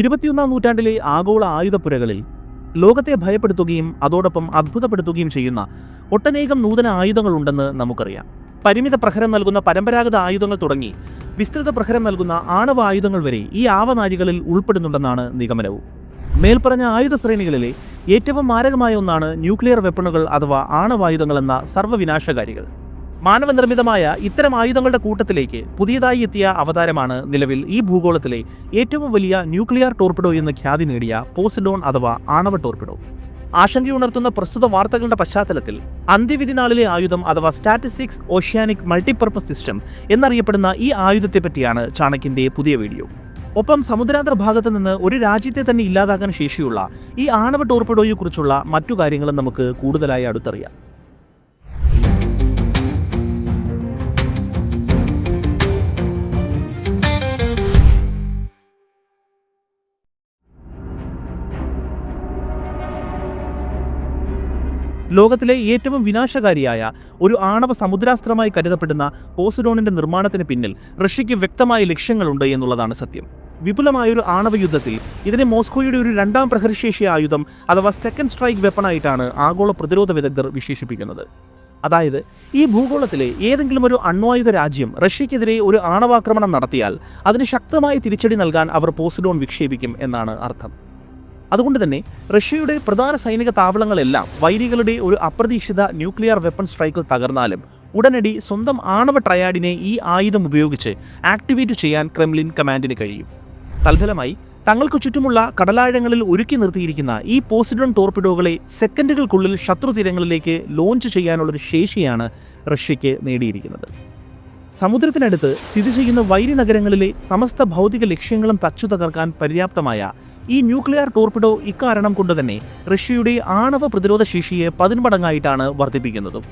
ഇരുപത്തിയൊന്നാം നൂറ്റാണ്ടിലെ ആഗോള ആയുധപ്പുരകളിൽ ലോകത്തെ ഭയപ്പെടുത്തുകയും അതോടൊപ്പം അത്ഭുതപ്പെടുത്തുകയും ചെയ്യുന്ന ഒട്ടനേകം നൂതന ആയുധങ്ങളുണ്ടെന്ന് നമുക്കറിയാം. പരിമിത പ്രഹരം നൽകുന്ന പരമ്പരാഗത ആയുധങ്ങൾ തുടങ്ങി വിസ്തൃത പ്രഹരം നൽകുന്ന ആണവ ആയുധങ്ങൾ വരെ ഈ ആവനാഴികളിൽ ഉൾപ്പെടുന്നുണ്ടെന്നാണ് നിഗമനവും. മേൽപ്പറഞ്ഞ ആയുധ ശ്രേണികളിലെ ഏറ്റവും മാരകമായ ഒന്നാണ് ന്യൂക്ലിയർ വെപ്പണുകൾ അഥവാ ആണവായുധങ്ങൾ എന്ന സർവവിനാശകാരികൾ. മാനവനിർമ്മിതമായ ഇത്തരം ആയുധങ്ങളുടെ കൂട്ടത്തിലേക്ക് പുതിയതായി എത്തിയ അവതാരമാണ് നിലവിൽ ഈ ഭൂഗോളത്തിലെ ഏറ്റവും വലിയ ന്യൂക്ലിയർ ടോർപിഡോ എന്ന് ഖ്യാതി നേടിയ പോസിഡോൺ അഥവാ ആണവ ടോർപിഡോ. ആശങ്കയുണർത്തുന്ന പ്രസ്തുത വാർത്തകളുടെ പശ്ചാത്തലത്തിൽ അന്ത്യവിധി നാളിലെ ആയുധം അഥവാ സ്റ്റാറ്റിസ്റ്റിക്സ് ഓഷ്യാനിക് മൾട്ടിപർപ്പസ് സിസ്റ്റം എന്നറിയപ്പെടുന്ന ഈ ആയുധത്തെ പറ്റിയാണ് ചാണക്കിന്റെ പുതിയ വീഡിയോ. ഒപ്പം സമുദ്രാന്തര ഭാഗത്ത് നിന്ന് ഒരു രാജ്യത്തെ തന്നെ ഇല്ലാതാക്കാൻ ശേഷിയുള്ള ഈ ആണവ ടോർപിഡോയെക്കുറിച്ചുള്ള മറ്റു കാര്യങ്ങളും നമുക്ക് കൂടുതലായി അടുത്തറിയാം. ലോകത്തിലെ ഏറ്റവും വിനാശകാരിയായ ഒരു ആണവ സമുദ്രാസ്ത്രമായി കരുതപ്പെടുന്ന പോസിഡോണിന്റെ നിർമ്മാണത്തിന് പിന്നിൽ റഷ്യയ്ക്ക് വ്യക്തമായ ലക്ഷ്യങ്ങളുണ്ട് എന്നുള്ളതാണ് സത്യം. വിപുലമായൊരു ആണവ യുദ്ധത്തിൽ ഇതിനെ മോസ്കോയുടെ ഒരു രണ്ടാം പ്രഹരശേഷി ആയുധം അഥവാ സെക്കൻഡ് സ്ട്രൈക്ക് വെപ്പണായിട്ടാണ് ആഗോള പ്രതിരോധ വിദഗ്ധർ വിശേഷിപ്പിക്കുന്നത്. അതായത് ഈ ഭൂഗോളത്തിലെ ഏതെങ്കിലും ഒരു അണ്വായുധ രാജ്യം റഷ്യക്കെതിരെ ഒരു ആണവാക്രമണം നടത്തിയാൽ അതിന് ശക്തമായി തിരിച്ചടി നൽകാൻ അവർ പോസിഡോൺ വിക്ഷേപിക്കും എന്നാണ് അർത്ഥം. അതുകൊണ്ട് തന്നെ റഷ്യയുടെ പ്രധാന സൈനിക താവളങ്ങളെല്ലാം വൈരികളുടെ ഒരു അപ്രതീക്ഷിത ന്യൂക്ലിയർ വെപ്പൺ സ്ട്രൈക്കിൽ തകർന്നാലും ഉടനടി സ്വന്തം ആണവ ട്രയാഡിനെ ഈ ആയുധം ഉപയോഗിച്ച് ആക്ടിവേറ്റ് ചെയ്യാൻ ക്രെംലിൻ കമാൻഡിന് കഴിയും. തൽഫലമായി തങ്ങൾക്ക് ചുറ്റുമുള്ള കടലാഴങ്ങളിൽ ഒരുക്കി നിർത്തിയിരിക്കുന്ന ഈ പോസിഡോൺ ടോർപിഡോകളെ സെക്കൻഡുകൾക്കുള്ളിൽ ശത്രു തീരങ്ങളിലേക്ക് ലോഞ്ച് ചെയ്യാനുള്ളൊരു ശേഷിയാണ് റഷ്യയ്ക്ക് നേടിയിരിക്കുന്നത്. സമുദ്രത്തിനടുത്ത് സ്ഥിതി ചെയ്യുന്ന വൈരി നഗരങ്ങളിലെ സമസ്ത ഭൗതിക ലക്ഷ്യങ്ങളും തച്ചു തകർക്കാൻ പര്യാപ്തമായ ഈ ന്യൂക്ലിയർ ടോർപിഡോ ഇക്കാരണം കൊണ്ടുതന്നെ റഷ്യയുടെ ആണവ പ്രതിരോധ ശേഷിയെ പതിന്മടങ്ങായിട്ടാണ് വർദ്ധിപ്പിക്കുന്നത്.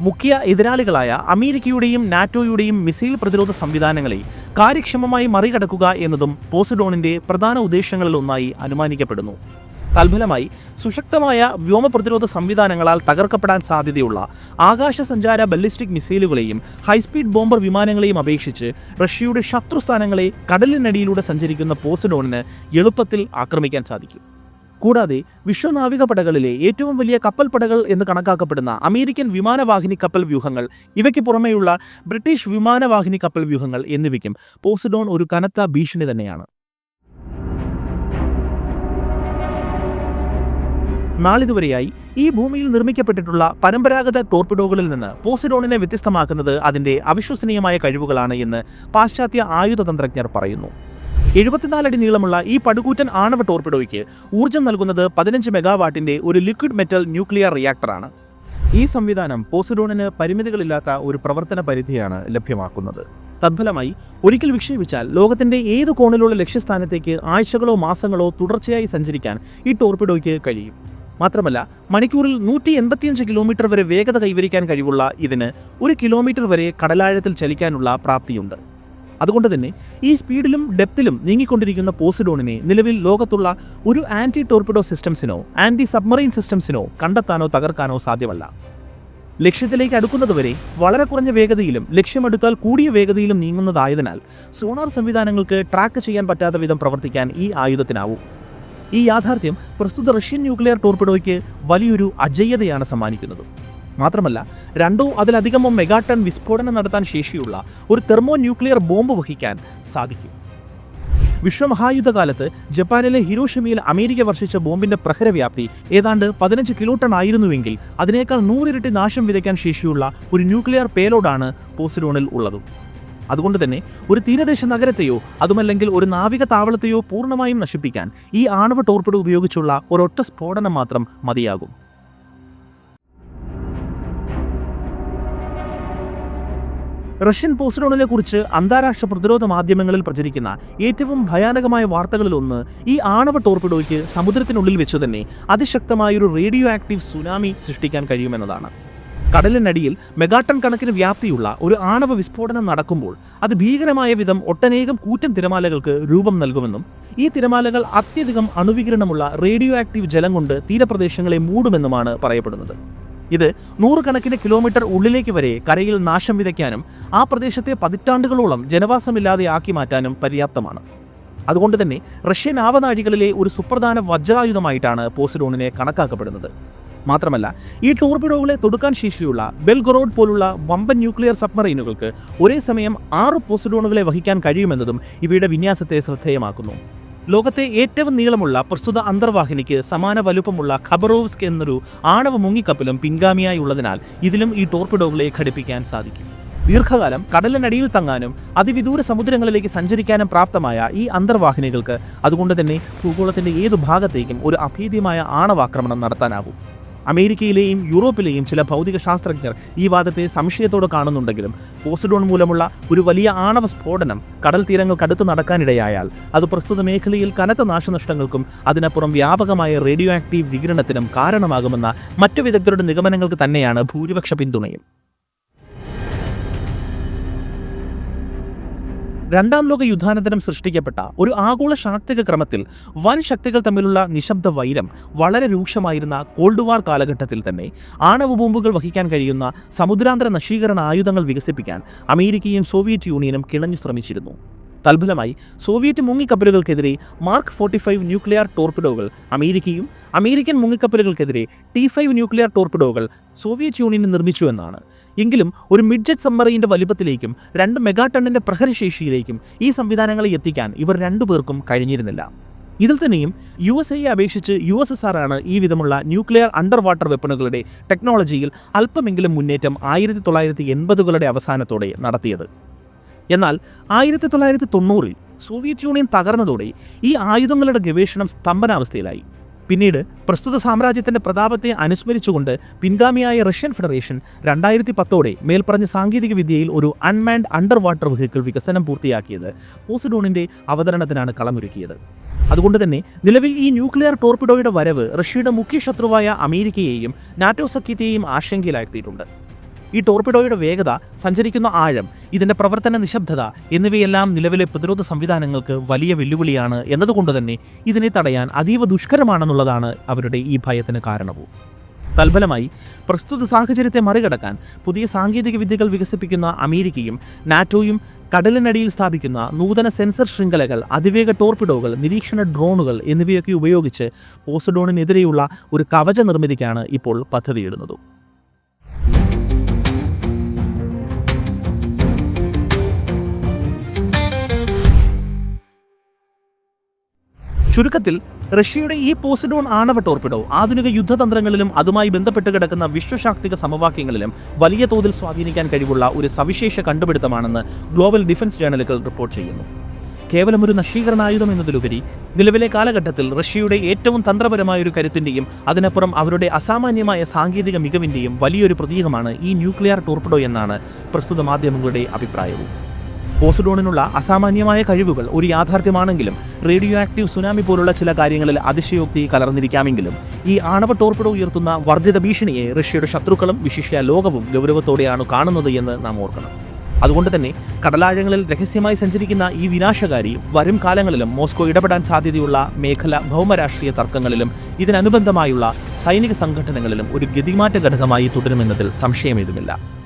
മുഖ്യ എതിരാളികളായ അമേരിക്കയുടെയും നാറ്റോയുടെയും മിസൈൽ പ്രതിരോധ സംവിധാനങ്ങളെ കാര്യക്ഷമമായി മറികടക്കുക എന്നതും പോസിഡോണിന്റെ പ്രധാന ഉദ്ദേശങ്ങളിലൊന്നായി അനുമാനിക്കപ്പെടുന്നു. തൽഫലമായി സുശക്തമായ വ്യോമ പ്രതിരോധ സംവിധാനങ്ങളാൽ തകർക്കപ്പെടാൻ സാധ്യതയുള്ള ആകാശ സഞ്ചാര ബല്ലിസ്റ്റിക് മിസൈലുകളെയും ഹൈസ്പീഡ് ബോംബർ വിമാനങ്ങളെയും അപേക്ഷിച്ച് റഷ്യയുടെ ശത്രുസ്ഥാനങ്ങളെ കടലിനടിയിലൂടെ സഞ്ചരിക്കുന്ന പോസിഡോണിന് എളുപ്പത്തിൽ ആക്രമിക്കാൻ സാധിക്കും. കൂടാതെ വിശ്വനാവിക പടകളിലെ ഏറ്റവും വലിയ കപ്പൽ പടകൾ എന്ന് കണക്കാക്കപ്പെടുന്ന അമേരിക്കൻ വിമാനവാഹിനി കപ്പൽ വ്യൂഹങ്ങൾ ഇവയ്ക്ക് പുറമെയുള്ള ബ്രിട്ടീഷ് വിമാനവാഹിനി കപ്പൽ വ്യൂഹങ്ങൾ എന്നിവയ്ക്കും പോസിഡോൺ ഒരു കനത്ത ഭീഷണി തന്നെയാണ്. നാളിതുവരെയായി ഈ ഭൂമിയിൽ നിർമ്മിക്കപ്പെട്ടിട്ടുള്ള പരമ്പരാഗത ടോർപിഡോകളിൽ നിന്ന് പോസിഡോണിനെ വ്യത്യസ്തമാക്കുന്നത് അതിന്റെ അവിശ്വസനീയമായ കഴിവുകളാണ് എന്ന് പാശ്ചാത്യ ആയുധ തന്ത്രജ്ഞർ പറയുന്നു. എഴുപത്തിനാലടി നീളമുള്ള ഈ പടുകൂറ്റൻ ആണവ ടോർപിഡോയ്ക്ക് ഊർജം നൽകുന്നത് പതിനഞ്ച് മെഗാവാട്ടിന്റെ ഒരു ലിക്വിഡ് മെറ്റൽ ന്യൂക്ലിയർ റിയാക്ടറാണ്. ഈ സംവിധാനം പോസിഡോണിന് പരിമിതികളില്ലാത്ത ഒരു പ്രവർത്തന പരിധിയാണ് ലഭ്യമാക്കുന്നത്. തദ്ഫലമായി ഒരിക്കൽ വിക്ഷേപിച്ചാൽ ലോകത്തിന്റെ ഏത് കോണിലുള്ള ലക്ഷ്യസ്ഥാനത്തേക്ക് ആഴ്ചകളോ മാസങ്ങളോ തുടർച്ചയായി സഞ്ചരിക്കാൻ ഈ ടോർപിഡോയ്ക്ക് കഴിയും. മാത്രമല്ല മണിക്കൂറിൽ നൂറ്റി എൺപത്തിയഞ്ച് കിലോമീറ്റർ വരെ വേഗത കൈവരിക്കാൻ കഴിവുള്ള ഇതിന് ഒരു കിലോമീറ്റർ വരെ കടലാഴത്തിൽ ചലിക്കാനുള്ള പ്രാപ്തിയുണ്ട്. അതുകൊണ്ട് തന്നെ ഈ സ്പീഡിലും ഡെപ്തിലും നീങ്ങിക്കൊണ്ടിരിക്കുന്ന പോസിഡോണിനെ നിലവിൽ ലോകത്തുള്ള ഒരു ആന്റി ടോർപിഡോ സിസ്റ്റംസിനോ ആന്റി സബ്മറൈൻ സിസ്റ്റംസിനോ കണ്ടെത്താനോ തകർക്കാനോ സാധ്യമല്ല. ലക്ഷ്യത്തിലേക്ക് അടുക്കുന്നതുവരെ വളരെ കുറഞ്ഞ വേഗതയിലും ലക്ഷ്യമെടുത്താൽ കൂടിയ വേഗതയിലും നീങ്ങുന്നതായതിനാൽ സോണാർ സംവിധാനങ്ങൾക്ക് ട്രാക്ക് ചെയ്യാൻ പറ്റാത്ത വിധം പ്രവർത്തിക്കാൻ ഈ ആയുധത്തിനാവും. ഈ യാഥാർത്ഥ്യം പ്രസ്തുത റഷ്യൻ ന്യൂക്ലിയർ ടോർപിഡോയ്ക്ക് വലിയൊരു അജയ്യതയാണ് സമ്മാനിക്കുന്നത്. മാത്രമല്ല രണ്ടോ അതിലധികമോ മെഗാടൺ വിസ്ഫോടനം നടത്താൻ ശേഷിയുള്ള ഒരു തെർമോ ന്യൂക്ലിയർ ബോംബ് വഹിക്കാൻ സാധിക്കും. വിശ്വമഹായുദ്ധകാലത്ത് ജപ്പാനിലെ ഹിരോഷിമയിൽ അമേരിക്ക വർഷിച്ച ബോംബിന്റെ പ്രഹരവ്യാപ്തി ഏതാണ്ട് പതിനഞ്ച് കിലോ ടൺ ആയിരുന്നുവെങ്കിൽ അതിനേക്കാൾ നൂറിരട്ടി നാശം വിതയ്ക്കാൻ ശേഷിയുള്ള ഒരു ന്യൂക്ലിയർ പേലോഡാണ് പോസിഡോണിൽ ഉള്ളതും. അതുകൊണ്ട് തന്നെ ഒരു തീരദേശ നഗരത്തെയോ അതുമല്ലെങ്കിൽ ഒരു നാവിക താവളത്തെയോ പൂർണമായും നശിപ്പിക്കാൻ ഈ ആണവ ടോർപിഡോ ഉപയോഗിച്ചുള്ള ഒരൊറ്റ സ്ഫോടനം മാത്രം മതിയാകും. റഷ്യൻ പോസ്റ്റോണിനെ കുറിച്ച് അന്താരാഷ്ട്ര പ്രതിരോധ മാധ്യമങ്ങളിൽ പ്രചരിക്കുന്ന ഏറ്റവും ഭയാനകമായ വാർത്തകളിലൊന്ന് ഈ ആണവ ടോർപ്പിഡോയ്ക്ക് സമുദ്രത്തിനുള്ളിൽ വെച്ച് തന്നെ അതിശക്തമായൊരു റേഡിയോ ആക്റ്റീവ് സുനാമി സൃഷ്ടിക്കാൻ കഴിയുമെന്നതാണ്. കടലിനടിയിൽ മെഗാട്ടൺ കണക്കിന് വ്യാപ്തിയുള്ള ഒരു ആണവ വിസ്ഫോടനം നടക്കുമ്പോൾ അത് ഭീകരമായ വിധം ഒട്ടനേകം കൂറ്റൻ തിരമാലകൾക്ക് രൂപം നൽകുമെന്നും ഈ തിരമാലകൾ അത്യധികം അണുവികിരണമുള്ള റേഡിയോ ആക്റ്റീവ് ജലം കൊണ്ട് തീരപ്രദേശങ്ങളെ മൂടുമെന്നുമാണ് പറയപ്പെടുന്നത്. ഇത് നൂറുകണക്കിന് കിലോമീറ്റർ ഉള്ളിലേക്ക് വരെ കരയിൽ നാശം വിതയ്ക്കാനും ആ പ്രദേശത്തെ പതിറ്റാണ്ടുകളോളം ജനവാസമില്ലാതെ ആക്കി മാറ്റാനും പര്യാപ്തമാണ്. അതുകൊണ്ട് തന്നെ റഷ്യൻ ആവനാഴികളിലെ ഒരു സുപ്രധാന വജ്രായുധമായിട്ടാണ് പോസിഡോണിനെ കണക്കാക്കപ്പെടുന്നത്. മാത്രമല്ല ഈ ടോർപിഡോകളെ തൊടുക്കാൻ ശേഷിയുള്ള ബെൽഗൊറോഡ് പോലുള്ള വമ്പൻ ന്യൂക്ലിയർ സബ്മറൈനുകൾക്ക് ഒരേ സമയം ആറ് പോസിഡോണുകളെ വഹിക്കാൻ കഴിയുമെന്നതും ഇവയുടെ വിന്യാസത്തെ ശ്രദ്ധേയമാക്കുന്നു. ലോകത്തെ ഏറ്റവും നീളമുള്ള പ്രസ്തുത അന്തർവാഹിനിക്ക് സമാന വലുപ്പമുള്ള ഖബറോവ്സ്ക് എന്നൊരു ആണവ മുങ്ങിക്കപ്പലും പിൻഗാമിയായി ഉള്ളതിനാൽ ഇതിലും ഈ ടോർപിഡോകളെ ഘടിപ്പിക്കാൻ സാധിക്കും. ദീർഘകാലം കടലിനടിയിൽ തങ്ങാനും അതിവിദൂര സമുദ്രങ്ങളിലേക്ക് സഞ്ചരിക്കാനും പ്രാപ്തമായ ഈ അന്തർവാഹിനികൾക്ക് അതുകൊണ്ട് തന്നെ ഭൂഗോളത്തിന്റെ ഏതു ഭാഗത്തേക്കും ഒരു അഭീദ്യമായ ആണവാക്രമണം നടത്താനാവും. അമേരിക്കയിലെയും യൂറോപ്പിലെയും ചില ഭൗതിക ശാസ്ത്രജ്ഞർ ഈ വാദത്തെ സംശയത്തോടെ കാണുന്നുണ്ടെങ്കിലും പോസിഡോൺ മൂലമുള്ള ഒരു വലിയ ആണവ സ്ഫോടനം കടൽ തീരങ്ങൾക്കടുത്ത് നടക്കാനിടയായാൽ അത് പ്രസ്തുത മേഖലയിൽ കനത്ത നാശനഷ്ടങ്ങൾക്കും അതിനപ്പുറം വ്യാപകമായ റേഡിയോ ആക്റ്റീവ് വികിരണത്തിനും കാരണമാകുമെന്ന മറ്റു വിദഗ്ധരുടെ നിഗമനങ്ങൾക്ക് തന്നെയാണ് ഭൂരിപക്ഷ പിന്തുണയും. രണ്ടാം ലോക യുദ്ധാനന്തരം സൃഷ്ടിക്കപ്പെട്ട ഒരു ആഗോള ശാക്തിക ക്രമത്തിൽ വൻ ശക്തികൾ തമ്മിലുള്ള നിശബ്ദ വൈരം വളരെ രൂക്ഷമായിരുന്ന കോൾഡ് വാർ കാലഘട്ടത്തിൽ തന്നെ ആണവ ബോംബുകൾ വഹിക്കാൻ കഴിയുന്ന സമുദ്രാന്തര നശീകരണ ആയുധങ്ങൾ വികസിപ്പിക്കാൻ അമേരിക്കയും സോവിയറ്റ് യൂണിയനും കിണഞ്ഞു ശ്രമിച്ചിരുന്നു. തൽഫലമായി സോവിയറ്റ് മുങ്ങിക്കപ്പലുകൾക്കെതിരെ മാർക്ക് ഫോർട്ടി ഫൈവ് ന്യൂക്ലിയർ ടോർപിഡോകൾ അമേരിക്കയും അമേരിക്കൻ മുങ്ങിക്കപ്പലുകൾക്കെതിരെ ടി ഫൈവ് ന്യൂക്ലിയർ ടോർപിഡോകൾ സോവിയറ്റ് യൂണിയൻ നിർമ്മിച്ചു എന്നാണ്. എങ്കിലും ഒരു മിഡ്ജറ്റ് സബ്മറൈന്റെ വലുപ്പത്തിലേക്കും രണ്ട് മെഗാ ടണ്ണിന്റെ പ്രഹരശേഷിയിലേക്കും ഈ സംവിധാനങ്ങളെ എത്തിക്കാൻ ഇവർ രണ്ടുപേർക്കും കഴിഞ്ഞിരുന്നില്ല. ഇതിൽ തന്നെയും യു എസ് എയെ അപേക്ഷിച്ച് യു എസ് എസ് ആർ ആണ് ഈ വിധമുള്ള ന്യൂക്ലിയർ അണ്ടർ വാട്ടർ വെപ്പണുകളുടെ ടെക്നോളജിയിൽ അല്പമെങ്കിലും മുന്നേറ്റം ആയിരത്തി തൊള്ളായിരത്തി എൺപതുകളുടെ അവസാനത്തോടെ നടത്തിയത്. എന്നാൽ ആയിരത്തി തൊള്ളായിരത്തി തൊണ്ണൂറിൽ സോവിയറ്റ് യൂണിയൻ തകർന്നതോടെ ഈ ആയുധങ്ങളുടെ ഗവേഷണം സ്തംഭനാവസ്ഥയിലായി. പിന്നീട് പ്രസ്തുത സാമ്രാജ്യത്തിന്റെ പ്രതാപത്തെ അനുസ്മരിച്ചുകൊണ്ട് പിൻഗാമിയായ റഷ്യൻ ഫെഡറേഷൻ രണ്ടായിരത്തി പത്തോടെ മേൽപ്പറഞ്ഞ സാങ്കേതിക വിദ്യയിൽ ഒരു അൺമാൻഡ് അണ്ടർ വാട്ടർ വെഹിക്കിൾ വികസനം പൂർത്തിയാക്കിയത് പോസിഡോണിന്റെ അവതരണത്തിനാണ് കളമൊരുക്കിയത്. അതുകൊണ്ട് തന്നെ നിലവിൽ ഈ ന്യൂക്ലിയർ ടോർപിഡോയുടെ വരവ് റഷ്യയുടെ മുഖ്യ ശത്രുവായ അമേരിക്കയെയും നാറ്റോ സഖ്യത്തെയും ആശങ്കയിലാഴ്ത്തിയിട്ടുണ്ട്. ഈ ടോർപിഡോയുടെ വേഗത സഞ്ചരിക്കുന്ന ആഴം ഇതിന്റെ പ്രവർത്തന നിശബ്ദത എന്നിവയെല്ലാം നിലവിലെ പ്രതിരോധ സംവിധാനങ്ങൾക്ക് വലിയ വെല്ലുവിളിയാണ് എന്നതുകൊണ്ട് തന്നെ ഇതിനെ തടയാൻ അതീവ ദുഷ്കരമാണെന്നുള്ളതാണ് അവരുടെ ഈ ഭയത്തിന് കാരണവും. തൽഫലമായി പ്രസ്തുത സാഹചര്യത്തെ മറികടക്കാൻ പുതിയ സാങ്കേതിക വിദ്യകൾ വികസിപ്പിക്കുന്ന അമേരിക്കയും നാറ്റോയും കടലിനടിയിൽ സ്ഥാപിക്കുന്ന നൂതന സെൻസർ ശൃംഖലകൾ അതിവേഗ ടോർപിഡോകൾ നിരീക്ഷണ ഡ്രോണുകൾ എന്നിവയൊക്കെ ഉപയോഗിച്ച് പോസഡോണിനെതിരെയുള്ള ഒരു കവച നിർമ്മിതിക്കാണ് ഇപ്പോൾ പദ്ധതിയിടുന്നത്. ചുരുക്കത്തിൽ റഷ്യയുടെ ഈ പോസിഡോൺ ആണവ ടോർപിഡോ ആധുനിക യുദ്ധതന്ത്രങ്ങളിലും അതുമായി ബന്ധപ്പെട്ട് കിടക്കുന്ന വിശ്വശാക്തിക സമവാക്യങ്ങളിലും വലിയ തോതിൽ സ്വാധീനിക്കാൻ കഴിവുള്ള ഒരു സവിശേഷ കണ്ടുപിടുത്തമാണെന്ന് ഗ്ലോബൽ ഡിഫൻസ് ജേണലുകൾ റിപ്പോർട്ട് ചെയ്യുന്നു. കേവലം ഒരു നശീകരണായുധം എന്നതിലുപരി നിലവിലെ കാലഘട്ടത്തിൽ റഷ്യയുടെ ഏറ്റവും തന്ത്രപരമായ ഒരു കരുത്തിന്റെയും അതിനപ്പുറം അവരുടെ അസാമാന്യമായ സാങ്കേതിക മികവിന്റെയും വലിയൊരു പ്രതീകമാണ് ഈ ന്യൂക്ലിയർ ടോർപിഡോ എന്നാണ് പ്രസ്തുത മാധ്യമങ്ങളുടെ അഭിപ്രായവും. പോസിഡോണിനുള്ള അസാമാന്യമായ കഴിവുകൾ ഒരു യാഥാർത്ഥ്യമാണെങ്കിലും റേഡിയോ ആക്റ്റീവ് സുനാമി പോലുള്ള ചില കാര്യങ്ങളിൽ അതിശയോക്തി കലർന്നിരിക്കാമെങ്കിലും ഈ ആണവ ടോർപ്പിഡോ ഉയർത്തുന്ന വർദ്ധിത ഭീഷണിയെ റഷ്യയുടെ ശത്രുക്കളും വിശിഷ്യ ലോകവും ഗൗരവത്തോടെയാണ് കാണുന്നത് എന്ന് നാം ഓർക്കണം. അതുകൊണ്ട് തന്നെ കടലാഴങ്ങളിൽ രഹസ്യമായി സഞ്ചരിക്കുന്ന ഈ വിനാശകാരി വരും കാലങ്ങളിലും മോസ്കോ ഇടപെടാൻ സാധ്യതയുള്ള മേഖല ഭൗമരാഷ്ട്രീയ തർക്കങ്ങളിലും ഇതിനനുബന്ധമായുള്ള സൈനിക സംഘടനകളിലും ഒരു ഗതിമാറ്റ ഘടകമായി തുടരുമെന്നതിൽ സംശയമേതുമില്ല.